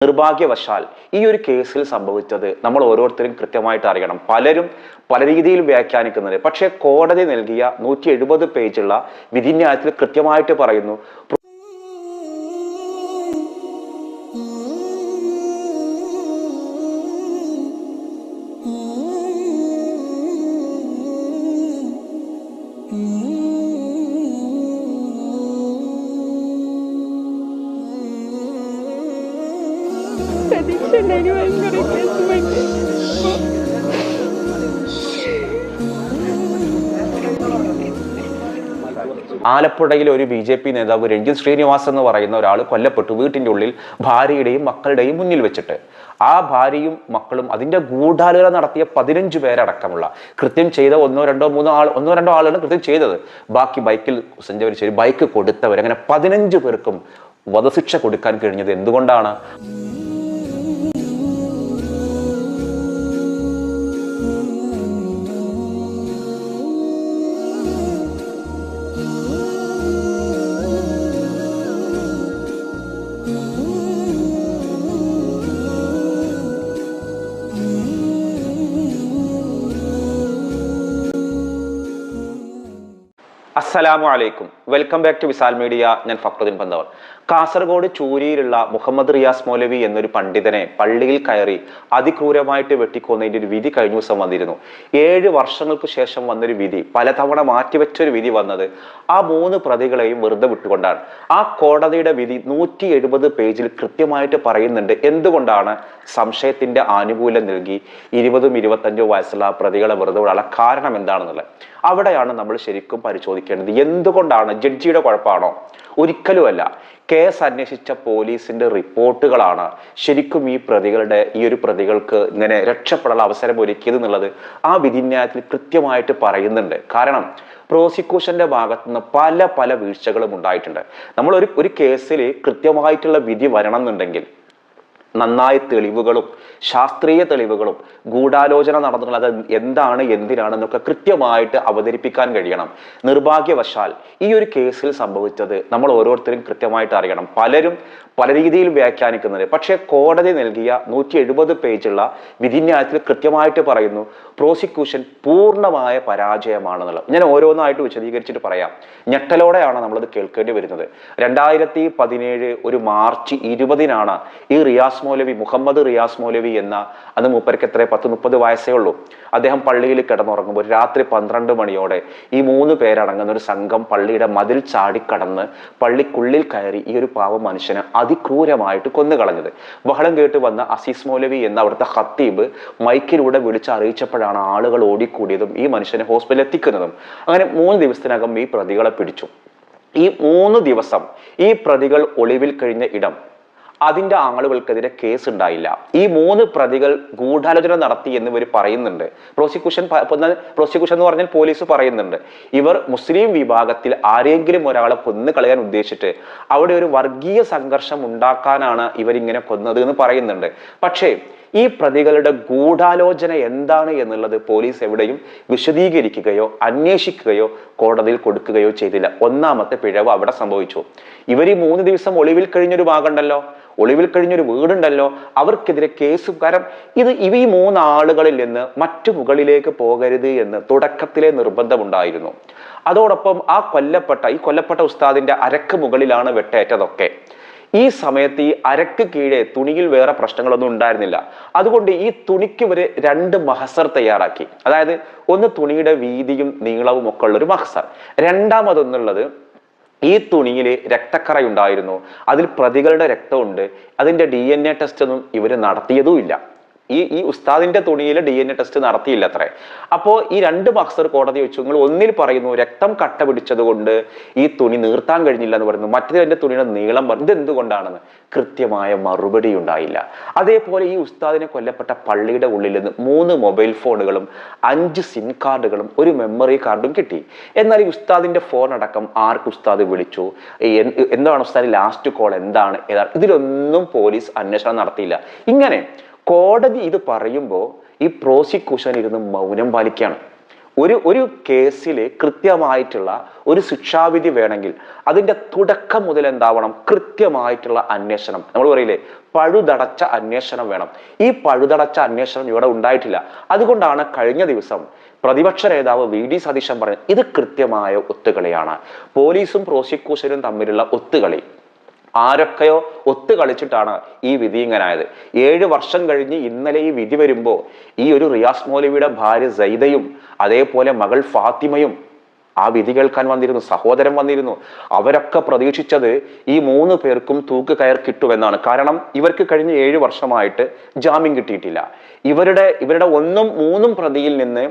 നിർഭാഗ്യവശാൽ ഈ ഒരു കേസിൽ സംഭവിച്ചത് നമ്മൾ ഓരോരുത്തരും കൃത്യമായിട്ട് അറിയണം. പലരും പല രീതിയിൽ വ്യാഖ്യാനിക്കുന്നത് പക്ഷേ കോടതി നൽകിയ നൂറ്റി എഴുപത് പേജുള്ള വിധിന്യായത്തിൽ കൃത്യമായിട്ട് പറയുന്നു ഉണ്ടായി ഭയങ്കര വിഷമമുണ്ട് ആലപ്പുഴയിൽ ഒരു ബി ജെ പി നേതാവ് രഞ്ജിത് ശ്രീനിവാസ് എന്ന് പറയുന്ന ഒരാൾ കൊല്ലപ്പെട്ടു. വീട്ടിന്റെ ഉള്ളിൽ ഭാര്യയുടെയും മക്കളുടെയും മുന്നിൽ വെച്ചിട്ട്. ആ ഭാര്യയും മക്കളും അതിന്റെ ഗൂഢാലോചന നടത്തിയ പതിനഞ്ച് പേരടക്കമുള്ള കൃത്യം ചെയ്ത ഒന്നോ രണ്ടോ മൂന്നോ ആൾ ഒന്നോ രണ്ടോ ആളാണ് കൃത്യം ചെയ്തത്. ബാക്കി ബൈക്കിൽ സഞ്ചരിച്ച് ബൈക്ക് കൊടുത്തവർ അങ്ങനെ പതിനഞ്ച് പേർക്കും വധശിക്ഷ കൊടുക്കാൻ കഴിഞ്ഞത് എന്തുകൊണ്ടാണ്? അസ്സലാമു അലൈക്കും. Welcome back to Visal media ഞാൻ ഫക്രുദ്ദീൻ പന്തവർ കാസർഗോഡ് ചൂരിയിലുള്ള മുഹമ്മദ് റിയാസ് മൗലവി എന്നൊരു പണ്ഡിതനെ പള്ളിയിൽ കയറി അതിക്രൂരമായിട്ട് വെട്ടിക്കോന്നതിന്റെ ഒരു വിധി കഴിഞ്ഞ ദിവസം വന്നിരുന്നു. ഏഴ് വർഷങ്ങൾക്ക് ശേഷം വന്നൊരു വിധി പലതവണ മാറ്റിവെച്ചൊരു വിധി വന്നത് ആ മൂന്ന് പ്രതികളെയും വെറുതെ വിട്ടുകൊണ്ടാണ്. ആ കോടതിയുടെ വിധി നൂറ്റി എഴുപത് പേജിൽ കൃത്യമായിട്ട് പറയുന്നുണ്ട്. എന്തുകൊണ്ടാണ്? സംശയത്തിന്റെ ആനുകൂല്യം നൽകി ഇരുപതും ഇരുപത്തഞ്ചോ വയസ്സുള്ള പ്രതികളെ വെറുതെ വിടാനുള്ള കാരണം എന്താണെന്നുള്ളത്. അവിടെയാണ് നമ്മൾ ശരിക്കും പരിശോധിക്കേണ്ടത്. എന്തുകൊണ്ടാണ്? ജഡ്ജിയുടെ കുഴപ്പമാണോ? ഒരിക്കലുമല്ല. കേസ് അന്വേഷിച്ച പോലീസിന്റെ റിപ്പോർട്ടുകളാണ് ശരിക്കും ഈ പ്രതികളുടെ ഈ ഒരു പ്രതികൾക്ക് ഇങ്ങനെ രക്ഷപ്പെടാനുള്ള അവസരം ഒരുക്കിയത് എന്നുള്ളത് ആ വിധിന്യായത്തിൽ കൃത്യമായിട്ട് പറയുന്നുണ്ട്. കാരണം പ്രോസിക്യൂഷന്റെ ഭാഗത്ത് നിന്ന് പല പല വീഴ്ചകളും ഉണ്ടായിട്ടുണ്ട്. നമ്മൾ ഒരു ഒരു കേസിൽ കൃത്യമായിട്ടുള്ള വിധി വരണം എന്നുണ്ടെങ്കിൽ നന്നായി തെളിവുകളും ശാസ്ത്രീയ തെളിവുകളും ഗൂഢാലോചന നടന്നിട്ടുള്ളത് എന്താണ് എന്തിനാണെന്നൊക്കെ കൃത്യമായിട്ട് അവതരിപ്പിക്കാൻ കഴിയണം. നിർഭാഗ്യവശാൽ ഈ ഒരു കേസിൽ സംഭവിച്ചത് നമ്മൾ ഓരോരുത്തരും കൃത്യമായിട്ട് അറിയണം. പലരും പല രീതിയിൽ വ്യാഖ്യാനിക്കുന്നത് പക്ഷേ കോടതി നൽകിയ നൂറ്റി എഴുപത് പേജുള്ള വിധിന്യായത്തിൽ കൃത്യമായിട്ട് പറയുന്നു പ്രോസിക്യൂഷൻ പൂർണമായ പരാജയമാണെന്നുള്ളത്. ഞാൻ ഓരോന്നായിട്ട് വിശദീകരിച്ചിട്ട് പറയാം. ഞെട്ടലോടെയാണ് നമ്മളത് കേൾക്കേണ്ടി വരുന്നത്. രണ്ടായിരത്തി പതിനേഴ് ഒരു മാർച്ച് ഇരുപതിനാണ് ഈ റിയാസ് മൗലവി മുഹമ്മദ് റിയാസ് മൗലവി എന്ന അന്ന് മൂപ്പർക്ക് എത്ര പത്ത് മുപ്പത് വയസ്സേ ഉള്ളൂ. അദ്ദേഹം പള്ളിയിൽ കിടന്നുറങ്ങുമ്പോൾ രാത്രി പന്ത്രണ്ട് മണിയോടെ ഈ മൂന്ന് പേരടങ്ങുന്ന ഒരു സംഘം പള്ളിയുടെ മതിൽ ചാടിക്കടന്ന് പള്ളിക്കുള്ളിൽ കയറി ഈ ഒരു പാവ മനുഷ്യനെ അതിക്രൂരമായിട്ട് കൊന്നുകളഞ്ഞത്. ബഹളം കേട്ട് വന്ന അസീസ് മൗലവി എന്ന അവിടുത്തെ ഖത്തീബ് മൈക്കിലൂടെ വിളിച്ച് അറിയിച്ചപ്പോഴാണ് ആളുകൾ ഓടിക്കൂടിയതും ഈ മനുഷ്യനെ ഹോസ്പിറ്റലിൽ എത്തിക്കുന്നതും. അങ്ങനെ മൂന്ന് ദിവസത്തിനകം ഈ പ്രതികളെ പിടിച്ചു. ഈ മൂന്ന് ദിവസം ഈ പ്രതികൾ ഒളിവിൽ കഴിഞ്ഞ ഇടം അതിന്റെ ആളുകൾക്കെതിരെ കേസ് ഉണ്ടായില്ല ഈ മൂന്ന് പ്രതികൾ ഗൂഢാലോചന നടത്തി എന്ന് ഇവർ പറയുന്നുണ്ട്. പ്രോസിക്യൂഷൻ പ്രോസിക്യൂഷൻ എന്ന് പറഞ്ഞാൽ പോലീസ് പറയുന്നുണ്ട്. ഇവർ മുസ്ലിം വിഭാഗത്തിൽ ആരെങ്കിലും ഒരാളെ കൊന്നു കളയാൻ ഉദ്ദേശിച്ചിട്ട് അവിടെ ഒരു വർഗീയ സംഘർഷം ഉണ്ടാക്കാനാണ് ഇവരിങ്ങനെ കൊന്നത് എന്ന് പറയുന്നുണ്ട്. പക്ഷേ ഈ പ്രതികളുടെ ഗൂഢാലോചന എന്താണ് എന്നുള്ളത് പോലീസ് എവിടെയും വിശദീകരിക്കുകയോ അന്വേഷിക്കുകയോ കോടതിയിൽ കൊടുക്കുകയോ ചെയ്തില്ല. ഒന്നാമത്തെ പിഴവ് അവിടെ സംഭവിച്ചു. ഇവർ ഈ മൂന്ന് ദിവസം ഒളിവിൽ കഴിഞ്ഞൊരു ഭാഗമുണ്ടല്ലോ. ഒളിവിൽ കഴിഞ്ഞൊരു വീടുണ്ടല്ലോ. അവർക്കെതിരെ കേസ് കാരണം ഇത് ഇവ ഈ മൂന്നാളുകളിൽ നിന്ന് മറ്റു മുകളിലേക്ക് പോകരുത് എന്ന് തുടക്കത്തിലെ നിർബന്ധമുണ്ടായിരുന്നു. അതോടൊപ്പം ആ കൊല്ലപ്പെട്ട ഈ കൊല്ലപ്പെട്ട ഉസ്താദിന്റെ അരക്ക് മുകളിലാണ് വെട്ടേറ്റതൊക്കെ. ഈ സമയത്ത് ഈ അരക്ക് കീഴെ തുണിയിൽ വേറെ പ്രശ്നങ്ങളൊന്നും ഉണ്ടായിരുന്നില്ല. അതുകൊണ്ട് ഈ തുണിക്ക് ഇവർ രണ്ട് മഹസർ തയ്യാറാക്കി. അതായത് ഒന്ന് തുണിയുടെ വീതിയും നീളവും ഒക്കെ ഉള്ള ഒരു മഹസർ. രണ്ടാമതൊന്നുള്ളത് ഈ തുണിയിൽ രക്തക്കറ ഉണ്ടായിരുന്നു. അതിൽ പ്രതികളുടെ രക്തമുണ്ട്. അതിന്റെ ഡി എൻ എ ടെസ്റ്റ് ഒന്നും ഇവർ നടത്തിയതുമില്ല ഈ ഈ ഉസ്താദിന്റെ തുണിയിൽ ഡി എൻ എ ടെസ്റ്റ് നടത്തിയില്ല അത്രേ. അപ്പോൾ ഈ രണ്ട് ബക്സർ കോടതി വെച്ചു നിങ്ങൾ ഒന്നിൽ പറയുന്നു രക്തം കട്ട പിടിച്ചത് കൊണ്ട് ഈ തുണി നീർത്താൻ കഴിഞ്ഞില്ല എന്ന് പറയുന്നു മറ്റേതിന്റെ തുണിയുടെ നീളം പറഞ്ഞു ഇത് എന്തുകൊണ്ടാണെന്ന് കൃത്യമായ മറുപടി ഉണ്ടായില്ല. അതേപോലെ ഈ ഉസ്താദിനെ കൊല്ലപ്പെട്ട പള്ളിയുടെ ഉള്ളിൽ നിന്ന് മൂന്ന് മൊബൈൽ ഫോണുകളും അഞ്ച് സിം കാർഡുകളും ഒരു മെമ്മറി കാർഡും കിട്ടി. എന്നാൽ ഈ ഉസ്താദിന്റെ ഫോൺ അടക്കം ആർക്ക് ഉസ്താദ് വിളിച്ചു? എന്താണ് ഉസ്താദ് ലാസ്റ്റ് കോൾ എന്താണ്? ഇതിലൊന്നും പോലീസ് അന്വേഷണം നടത്തിയില്ല. ഇങ്ങനെ കോടതി ഇത് പറയുമ്പോൾ ഈ പ്രോസിക്യൂഷൻ ഇരുന്ന് മൗനം പാലിക്കുകയാണ്. ഒരു ഒരു കേസിൽ കൃത്യമായിട്ടുള്ള ഒരു ശിക്ഷാവിധി വേണമെങ്കിൽ അതിന്റെ തുടക്കം മുതൽ എന്താവണം? കൃത്യമായിട്ടുള്ള അന്വേഷണം. നമ്മൾ പറയില്ലേ? പഴുതടച്ച അന്വേഷണം വേണം. ഈ പഴുതടച്ച അന്വേഷണം ഇവിടെ ഉണ്ടായിട്ടില്ല. അതുകൊണ്ടാണ് കഴിഞ്ഞ ദിവസം പ്രതിപക്ഷ നേതാവ് വി ഡി സതീശൻ പറഞ്ഞത് ഇത് കൃത്യമായ ഒത്തുകളിയാണ്. പോലീസും പ്രോസിക്യൂഷനും തമ്മിലുള്ള ഒത്തുകളി ആരൊക്കെയോ ഒത്തു കളിച്ചിട്ടാണ് ഈ വിധി ഇങ്ങനായത് ഏഴ് വർഷം കഴിഞ്ഞ് ഇന്നലെ ഈ വിധി വരുമ്പോൾ ഈ ഒരു റിയാസ് മൗലവിയുടെ ഭാര്യ സൈദയും അതേപോലെ മകൾ ഫാത്തിമയും ആ വിധി കേൾക്കാൻ വന്നിരുന്നു സഹോദരൻ വന്നിരുന്നു. അവരൊക്കെ പ്രതീക്ഷിച്ചത് ഈ മൂന്ന് പേർക്കും തൂക്ക് കയർ കിട്ടുമെന്നാണ്. കാരണം ഇവർക്ക് കഴിഞ്ഞ ഏഴ് വർഷമായിട്ട് ജാമ്യം കിട്ടിയിട്ടില്ല. ഇവരുടെ ഇവരുടെ ഒന്നും മൂന്നും പ്രതിയിൽ നിന്ന്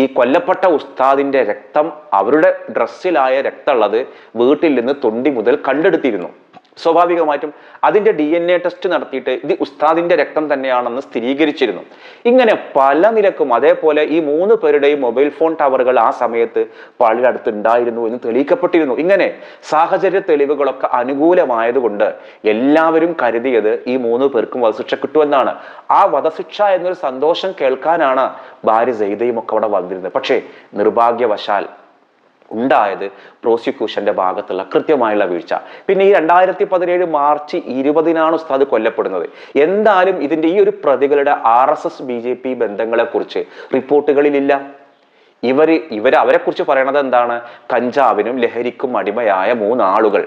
ഈ കൊല്ലപ്പെട്ട ഉസ്താദിന്റെ രക്തം അവരുടെ ഡ്രസ്സിലായ രക്തമുള്ളത് വീട്ടിൽ നിന്ന് തൊണ്ടി മുതൽ കണ്ടെടുത്തിരുന്നു സ്വാഭാവികമായിട്ടും അതിന്റെ ഡി എൻ എ ടെസ്റ്റ് നടത്തിയിട്ട് ഇത് ഉസ്താദിന്റെ രക്തം തന്നെയാണെന്ന് സ്ഥിരീകരിച്ചിരുന്നു. ഇങ്ങനെ പല നിലക്കും അതേപോലെ ഈ മൂന്ന് പേരുടെയും മൊബൈൽ ഫോൺ ടവറുകൾ ആ സമയത്ത് പള്ളിയുടെ അടുത്ത് ഉണ്ടായിരുന്നു എന്ന് തെളിയിക്കപ്പെട്ടിരുന്നു. ഇങ്ങനെ സാഹചര്യ തെളിവുകളൊക്കെ അനുകൂലമായതുകൊണ്ട് എല്ലാവരും കരുതിയത് ഈ മൂന്ന് പേർക്കും വധശിക്ഷ കിട്ടുമെന്നാണ്. ആ വധശിക്ഷ എന്നൊരു സന്തോഷം കേൾക്കാനാണ് ഭാര്യ സെയ്തയും ഒക്കെ അവിടെ വന്നിരുന്നത്. പക്ഷേ നിർഭാഗ്യവശാൽ ഉണ്ടായത് പ്രോസിക്യൂഷന്റെ ഭാഗത്തുള്ള കൃത്യമായുള്ള വീഴ്ച. പിന്നെ ഈ രണ്ടായിരത്തി പതിനേഴ് മാർച്ച് ഇരുപതിനാണ് ഉസ്താദ് കൊല്ലപ്പെടുന്നത്. എന്തായാലും ഇതിന്റെ ഈ ഒരു പ്രതികളുടെ R S S B J P ബന്ധങ്ങളെ കുറിച്ച് റിപ്പോർട്ടുകളിലില്ല. ഇവർ ഇവർ അവരെക്കുറിച്ച് പറയണത് എന്താണ്? കഞ്ചാവിനും ലഹരിക്കും അടിമയായ മൂന്നാളുകൾ.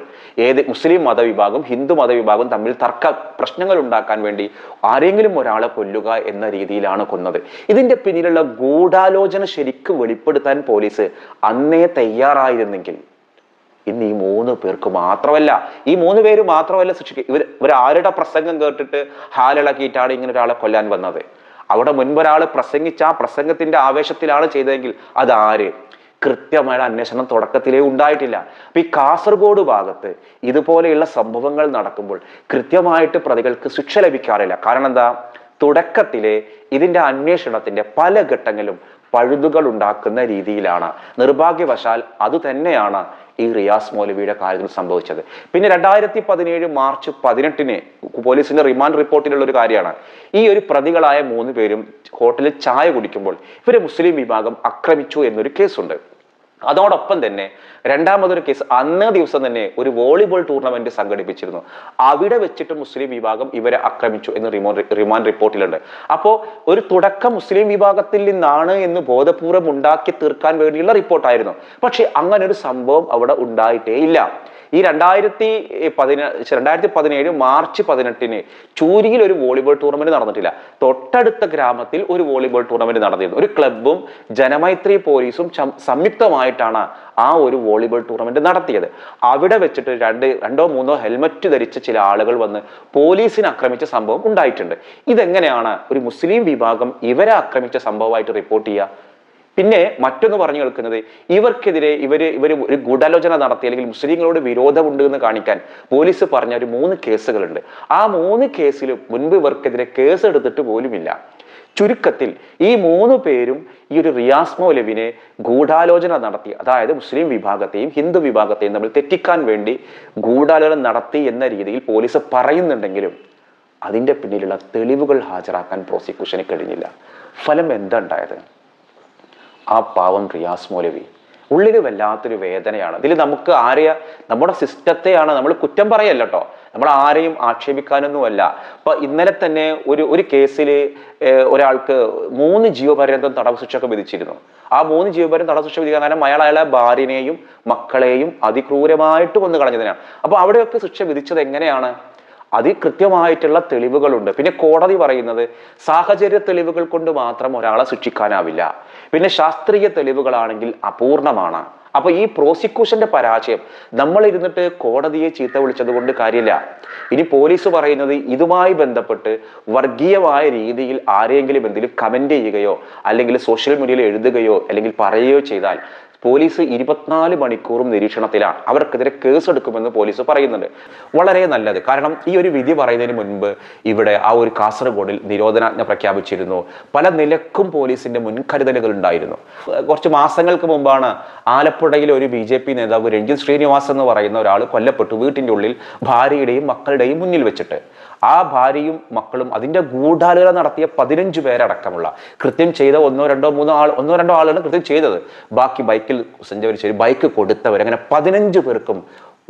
ഏത് മുസ്ലിം മതവിഭാഗം ഹിന്ദു മതവിഭാഗം തമ്മിൽ തർക്ക പ്രശ്നങ്ങൾ ഉണ്ടാക്കാൻ വേണ്ടി ആരെങ്കിലും ഒരാളെ കൊല്ലുക എന്ന രീതിയിലാണ് കൊന്നത്. ഇതിന്റെ പിന്നിലുള്ള ഗൂഢാലോചന ശരിക്ക് വെളിപ്പെടുത്താൻ പോലീസ് അന്നേ തയ്യാറായിരുന്നെങ്കിൽ ഇന്ന് ഈ മൂന്ന് പേർക്ക് മാത്രമല്ല ഈ മൂന്ന് പേര് മാത്രമല്ല ശിക്ഷിക്കുക ഇവർ ഇവർ ആരുടെ പ്രസംഗം കേട്ടിട്ട് ഹാലിളക്കിയിട്ടാണ് ഇങ്ങനെ ഒരാളെ കൊല്ലാൻ വന്നത്? അവിടെ മുൻപൊരാൾ പ്രസംഗിച്ച ആ പ്രസംഗത്തിന്റെ ആവേശത്തിലാണ് ചെയ്തതെങ്കിൽ അതാര് കൃത്യമായ അന്വേഷണം തുടക്കത്തിലേ ഉണ്ടായിട്ടില്ല. അപ്പൊ ഈ കാസർഗോഡ് ഭാഗത്ത് ഇതുപോലെയുള്ള സംഭവങ്ങൾ നടക്കുമ്പോൾ കൃത്യമായിട്ട് പ്രതികൾക്ക് ശിക്ഷ ലഭിക്കാറില്ല. കാരണം എന്താ? തുടക്കത്തിലെ ഇതിന്റെ അന്വേഷണത്തിന്റെ പല ഘട്ടങ്ങളിലും പഴുതുകൾ ഉണ്ടാക്കുന്ന രീതിയിലാണ്. നിർഭാഗ്യവശാൽ അത് തന്നെയാണ് ഈ റിയാസ് മൗലവിയുടെ കാര്യത്തിൽ സംഭവിച്ചത്. പിന്നെ രണ്ടായിരത്തി പതിനേഴ് മാർച്ച് പതിനെട്ടിന് പോലീസിന്റെ റിമാൻഡ് റിപ്പോർട്ടിലുള്ള ഒരു കാര്യമാണ്. ഈ ഒരു പ്രതികളായ മൂന്ന് പേരും ഹോട്ടലിൽ ചായ കുടിക്കുമ്പോൾ ഇവരെ മുസ്ലിം വിഭാഗം ആക്രമിച്ചു എന്നൊരു കേസുണ്ട്. അതോടൊപ്പം തന്നെ രണ്ടാമതൊരു കേസ് അന്നേ ദിവസം തന്നെ ഒരു വോളിബോൾ ടൂർണമെന്റ് സംഘടിപ്പിച്ചിരുന്നു. അവിടെ വെച്ചിട്ട് മുസ്ലിം വിഭാഗം ഇവരെ ആക്രമിച്ചു എന്ന് റിമാൻഡ് റിപ്പോർട്ടിലുണ്ട് അപ്പോൾ ഒരു തുടക്കം മുസ്ലിം വിഭാഗത്തിൽ നിന്നാണ് എന്ന് ബോധപൂർവം ഉണ്ടാക്കി തീർക്കാൻ വേണ്ടിയുള്ള റിപ്പോർട്ടായിരുന്നു പക്ഷെ അങ്ങനെ ഒരു സംഭവം അവിടെ ഉണ്ടായിട്ടേ ഇല്ല. ഈ രണ്ടായിരത്തി പതിന രണ്ടായിരത്തി പതിനേഴ് മാർച്ച് പതിനെട്ടിന് ചൂരിയിൽ ഒരു വോളിബോൾ ടൂർണമെന്റ് നടന്നിട്ടില്ല. തൊട്ടടുത്ത ഗ്രാമത്തിൽ ഒരു വോളിബോൾ ടൂർണമെന്റ് നടന്നിരുന്നു. ഒരു ക്ലബും ജനമൈത്രി പോലീസും സംയുക്തമായിട്ടാണ് ആ ഒരു വോളിബോൾ ടൂർണമെന്റ് നടത്തിയത്. അവിടെ വെച്ചിട്ട് രണ്ട് രണ്ടോ മൂന്നോ ഹെൽമറ്റ് ധരിച്ച ചില ആളുകൾ വന്ന് പോലീസിനെ ആക്രമിച്ച സംഭവം ഉണ്ടായിട്ടുണ്ട്. ഇതെങ്ങനെയാണ് ഒരു മുസ്ലിം വിഭാഗം ഇവരെ ആക്രമിച്ച സംഭവമായിട്ട് റിപ്പോർട്ട് ചെയ്യുക? പിന്നെ മറ്റൊന്ന് പറഞ്ഞു കേൾക്കുന്നത് ഇവർക്കെതിരെ ഇവർ ഇവർ ഒരു ഗൂഢാലോചന നടത്തി അല്ലെങ്കിൽ മുസ്ലിങ്ങളോട് വിരോധമുണ്ട് എന്ന് കാണിക്കാൻ പോലീസ് പറഞ്ഞ ഒരു മൂന്ന് കേസുകളുണ്ട്. ആ മൂന്ന് കേസിലും മുൻപ് ഇവർക്കെതിരെ കേസ് എടുത്തിട്ട് പോലുമില്ല. ചുരുക്കത്തിൽ ഈ മൂന്ന് പേരും ഈ ഒരു റിയാസ് മൗലവിനെ ഗൂഢാലോചന നടത്തി അതായത് മുസ്ലിം വിഭാഗത്തെയും ഹിന്ദു വിഭാഗത്തെയും തമ്മിൽ തെറ്റിക്കാൻ വേണ്ടി ഗൂഢാലോചന നടത്തി എന്ന രീതിയിൽ പോലീസ് പറയുന്നുണ്ടെങ്കിലും അതിന്റെ പിന്നിലുള്ള തെളിവുകൾ ഹാജരാക്കാൻ പ്രോസിക്യൂഷന് കഴിഞ്ഞില്ല. ഫലം എന്താ ഉണ്ടായത്? ആ പാവം റിയാസ് മൗലവി ഉള്ളിൽ വല്ലാത്തൊരു വേദനയാണ്. ഇതിൽ നമുക്ക് ആരെയ നമ്മുടെ സിസ്റ്റത്തെയാണ് നമ്മൾ കുറ്റം പറയല്ല കേട്ടോ നമ്മൾ ആരെയും ആക്ഷേപിക്കാനൊന്നുമല്ല. ഇപ്പൊ ഇന്നലെ തന്നെ ഒരു ഒരു കേസിൽ ഒരാൾക്ക് മൂന്ന് ജീവപര്യന്തം തടവ് ശിക്ഷയൊക്കെ വിധിച്ചിരുന്നു. ആ മൂന്ന് ജീവപര്യം തടവ് ശിക്ഷ വിധിക്കാൻ കാരണം അയാൾ അയാളെ ഭാര്യനെയും മക്കളെയും അതിക്രൂരമായിട്ട് കൊന്നു കളഞ്ഞതിനാണ്. അപ്പൊ അവിടെയൊക്കെ ശിക്ഷ വിധിച്ചത് എങ്ങനെയാണ്? അതിൽ കൃത്യമായിട്ടുള്ള തെളിവുകളുണ്ട്. പിന്നെ കോടതി പറയുന്നത് സാഹചര്യ തെളിവുകൾ കൊണ്ട് മാത്രം ഒരാളെ ശിക്ഷിക്കാനാവില്ല. പിന്നെ ശാസ്ത്രീയ തെളിവുകളാണെങ്കിൽ അപൂർണമാണ്. അപ്പൊ ഈ പ്രോസിക്യൂഷന്റെ പരാജയം നമ്മൾ ഇരുന്നിട്ട് കോടതിയെ ചീത്ത വിളിച്ചത് കൊണ്ട് കാര്യമില്ല. ഇനി പോലീസ് പറയുന്നത് ഇതുമായി ബന്ധപ്പെട്ട് വർഗീയമായ രീതിയിൽ ആരെങ്കിലും എന്തെങ്കിലും കമന്റ് ചെയ്യുകയോ അല്ലെങ്കിൽ സോഷ്യൽ മീഡിയയിൽ എഴുതുകയോ അല്ലെങ്കിൽ പറയുകയോ ചെയ്താൽ പോലീസ് ഇരുപത്തിനാല് മണിക്കൂറും നിരീക്ഷണത്തിലാണ്. അവർക്കെതിരെ കേസ് എടുക്കുമെന്ന് പോലീസ് പറയുന്നുണ്ട്. വളരെ നല്ലത്. കാരണം ഈ ഒരു വിധി പറയുന്നതിന് മുൻപ് ഇവിടെ ആ ഒരു കാസർഗോഡിൽ നിരോധനാജ്ഞ പ്രഖ്യാപിച്ചിരുന്നു. പല നിലക്കും പോലീസിന്റെ മുൻകരുതലുകൾ ഉണ്ടായിരുന്നു കുറച്ച് മാസങ്ങൾക്ക് മുമ്പാണ് ആലപ്പുഴയിലെ ഒരു ബി ജെ പി നേതാവ് രഞ്ജിത് ശ്രീനിവാസ് എന്ന് പറയുന്ന ഒരാൾ കൊല്ലപ്പെട്ടു. വീട്ടിന്റെ ഉള്ളിൽ ഭാര്യയുടെയും മക്കളുടെയും മുന്നിൽ വെച്ചിട്ട്. ആ ഭാര്യയും മക്കളും അതിന്റെ ഗൂഢാലോചന നടത്തിയ പതിനഞ്ച് പേരടക്കമുള്ള കൃത്യം ചെയ്ത ഒന്നോ രണ്ടോ മൂന്നോ ആൾ ഒന്നോ രണ്ടോ ആളാണ് കൃത്യം ചെയ്തത്. ബാക്കി ബൈക്കിൽ സഞ്ചരിച്ച് ബൈക്ക് കൊടുത്തവർ അങ്ങനെ പതിനഞ്ച് പേർക്കും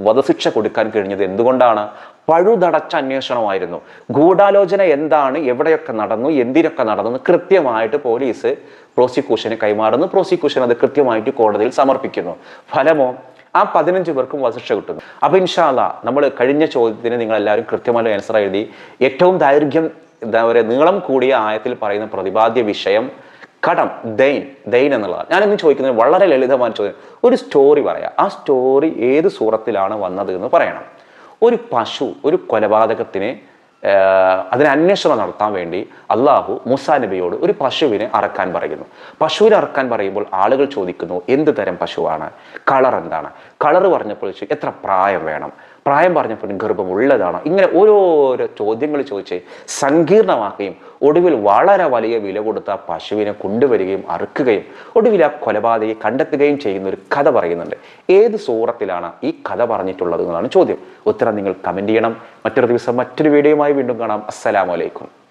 വധശിക്ഷ കൊടുക്കാൻ കഴിഞ്ഞത് എന്തുകൊണ്ടാണ്? പഴുതടച്ച അന്വേഷണമായിരുന്നു. ഗൂഢാലോചന എന്താണ്? എവിടെയൊക്കെ നടന്നു? എന്തിനൊക്കെ നടന്നു? കൃത്യമായിട്ട് പോലീസ് പ്രോസിക്യൂഷന് കൈമാറുന്നു. പ്രോസിക്യൂഷൻ അത് കൃത്യമായിട്ട് കോടതിയിൽ സമർപ്പിക്കുന്നു. ഫലമോ? ആ പതിനഞ്ച് പേർക്കും വധശിക്ഷ കിട്ടുന്നു. അപ്പൊ ഇൻഷാല്ല നമ്മൾ കഴിഞ്ഞ ചോദ്യത്തിന് നിങ്ങൾ എല്ലാവരും കൃത്യമായ ആൻസർ എഴുതി. ഏറ്റവും ദൈർഘ്യം എന്താ പറയുക നീളം കൂടിയ ആയത്തിൽ പറയുന്ന പ്രതിപാദ്യ വിഷയം കടം ദൈൻ ദൈൻ എന്നുള്ളതാണ്. ഞാനിന്ന് ചോദിക്കുന്നത് വളരെ ലളിതമായ ചോദ്യം. ഒരു സ്റ്റോറി പറയാം. ആ സ്റ്റോറി ഏത് സൂറത്തിലാണ് വന്നത് എന്ന് പറയണം. ഒരു പശു ഒരു കൊലപാതകത്തിന് അതിനെ അന്വേഷണം നടത്താൻ വേണ്ടി അള്ളാഹു മുസാ നബിയോട് ഒരു പശുവിനെ അറക്കാൻ പറയുന്നു. പശുവിനെ അറക്കാൻ പറയുമ്പോൾ ആളുകൾ ചോദിക്കുന്നു എന്ത് തരം പശുവാണ്? കളർ എന്താണ്? കളർ പറഞ്ഞപ്പോൾ എത്ര പ്രായം വേണം? പ്രായം പറഞ്ഞപ്പോൾ ഗർഭം ഉള്ളതാണ് ഇങ്ങനെ ഓരോരോ ചോദ്യങ്ങൾ ചോദിച്ച് സങ്കീർണമാക്കുകയും ഒടുവിൽ വളരെ വലിയ വില കൊടുത്ത പശുവിനെ കൊണ്ടുവരികയും അറുക്കുകയും ഒടുവിൽ ആ കൊലപാതകയെ കണ്ടെത്തുകയും ചെയ്യുന്ന ഒരു കഥ പറയുന്നുണ്ട്. ഏത് സൂറത്തിലാണ് ഈ കഥ പറഞ്ഞിട്ടുള്ളത് എന്നതാണ് ചോദ്യം. ഉത്തരം നിങ്ങൾ കമന്റ് ചെയ്യണം. മറ്റൊരു ദിവസം മറ്റൊരു വീഡിയോയുമായി വീണ്ടും കാണാം. അസ്സലാമലൈക്കും